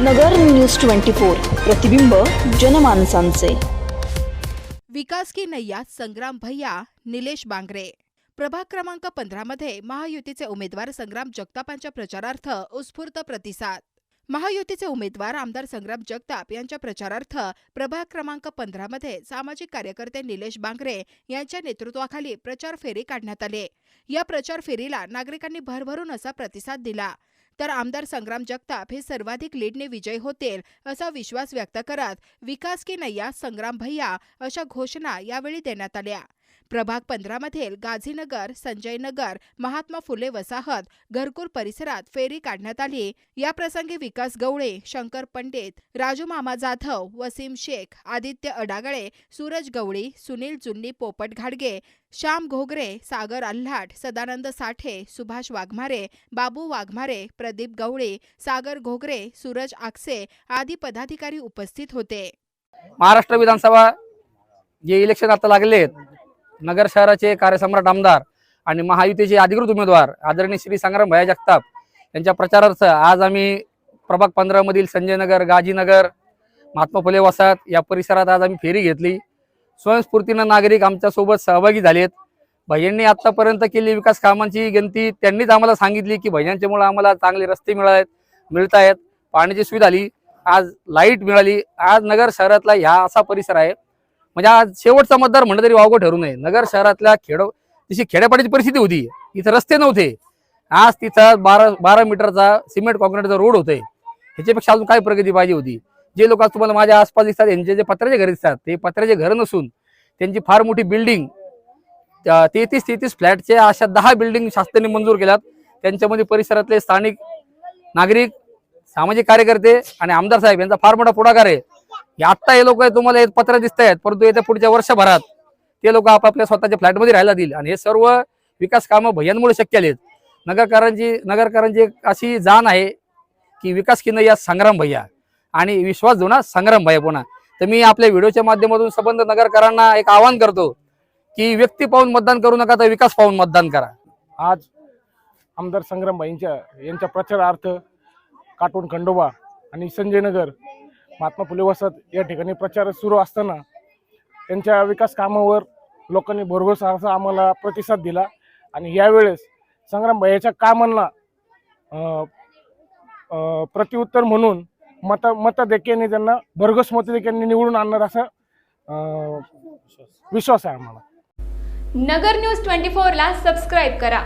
नगर news twenty four प्रतिबिंब जनमानसांचे. विकास की नय्या संग्राम भैया निलेश बांगरे. प्रभाग क्रमांक पंधरा मध्ये महायुतीचे उमेदवार संग्राम जगतापांच्या प्रचारार्थ उत्स्फूर्त प्रतिसाद. महायुतीचे उमेदवार आमदार संग्राम जगताप यांच्या प्रचारार्थ प्रभाग क्रमांक पंधरामध्ये सामाजिक कार्यकर्ते निलेश बांगरे यांच्या नेतृत्वाखाली प्रचार फेरी काढण्यात आली. या प्रचार फेरीला नागरिकांनी भरभरून असा प्रतिसाद दिला. तर आमदार संग्राम जगताप हे सर्वाधिक लीडने विजयी होतील असा विश्वास व्यक्त करत विकास की नय्या संग्राम भैया अशा घोषणा यावेळी देण्यात आल्या. प्रभाग पंधरामधील गाझीनगर संजय नगर महात्मा फुले वसाहत घरकुल परिसरात फेरी काढण्यात आली. याप्रसंगी विकास गवळे शंकर पंडित राजू मामा जाधव वसीम शेख आदित्य अडागळे सूरज गवळी सुनील जुन्नी पोपट घाडगे श्याम घोगरे सागर अल्हाट सदानंद साठे सुभाष वाघमारे बाबू वाघमारे प्रदीप गवळे सागर घोगरे सूरज आक्से आदी पदाधिकारी उपस्थित होते. महाराष्ट्र विधानसभा जे इलेक्शन आता लागले आहेत नगर शहराचे कार्यसम्राट आमदार आणि महायुतीचे अधिकृत उमेदवार आदरणीय श्री संग्राम भया जगताप यांच्या प्रचारार्थ आज आम्ही प्रभाग पंधरामधील संजयनगर संजय नगर गाजीनगर महात्मा फुले वसाहत या परिसरात आज आम्ही फेरी घेतली. स्वयंस्फूर्तीनं नागरिक आमच्यासोबत सहभागी झालेत. भैयांनी आत्तापर्यंत केली विकास कामांची गणती त्यांनीच आम्हाला सांगितली की भैयांच्यामुळे आम्हाला चांगले रस्ते मिळालेत मिळत आहेत पाण्याची सुविधा आली आज लाइट मिळाली. आज नगर शहरातला ह्या असा परिसर आहे. म्हणजे आज शेवटचा मतदार म्हणलं तरी वावगं ठरू नये. नगर शहरातल्या खेड तिची खेड्यापाड्याची परिस्थिती होती. इथं रस्ते नव्हते. आज तिथं बारा बारा मीटरचा सिमेंट कॉन्क्रीटचा रोड होतोय. ह्याच्यापेक्षा अजून काय प्रगती पाहिजे होती? जे लोक आज तुम्हाला माझ्या आसपास दिसतात यांचे जे पत्र्याचे घर दिसतात ते पत्र्याचे घर नसून त्यांची फार मोठी बिल्डिंग तेहतीस तेहतीस फ्लॅटचे अशा दहा बिल्डिंग शासनाने मंजूर केल्यात. त्यांच्यामध्ये परिसरातले स्थानिक नागरिक सामाजिक कार्यकर्ते आणि आमदार साहेब यांचा फार मोठा पुढाकार आहे. हे आत्ता हे लोक तुम्हाला पत्र दिसत आहेत परंतु येत्या पुढच्या वर्षभरात ते लोक आपापल्या स्वतःच्या फ्लॅटमध्ये राहायला देईल. आणि हे सर्व विकास कामं भैयांमुळे शक्य आलेत. नगरकरांची नगरकारांची एक अशी जाण आहे की विकास किन या संग्राम भैया. आणि विश्वास जुना संग्राम भैया पुन्हा. तर मी आपल्या व्हिडिओच्या माध्यमातून संबंध नगरकरांना एक आवाहन करतो की व्यक्ती पाहून मतदान करू नका तर विकास पाहून मतदान करा. आज आमदार संग्राम भाईंच्या यांच्या प्रचारार्थ काटून खंडोबा आणि संजयनगर महात्मा फुले वसत या ठिकाणी प्रचार सुरू असताना त्यांच्या विकास कामावर लोकांनी भरघोस असा आम्हाला प्रतिसाद दिला. आणि यावेळेस संग्रामबाईच्या कामांना प्रतिउत्तर म्हणून मत मतदेखील त्यांना भरघोस मतदेखील निवडून आणणार असा विश्वास आहे आम्हाला. नगर न्यूज ट्वेंटी फोरला सबस्क्राईब करा.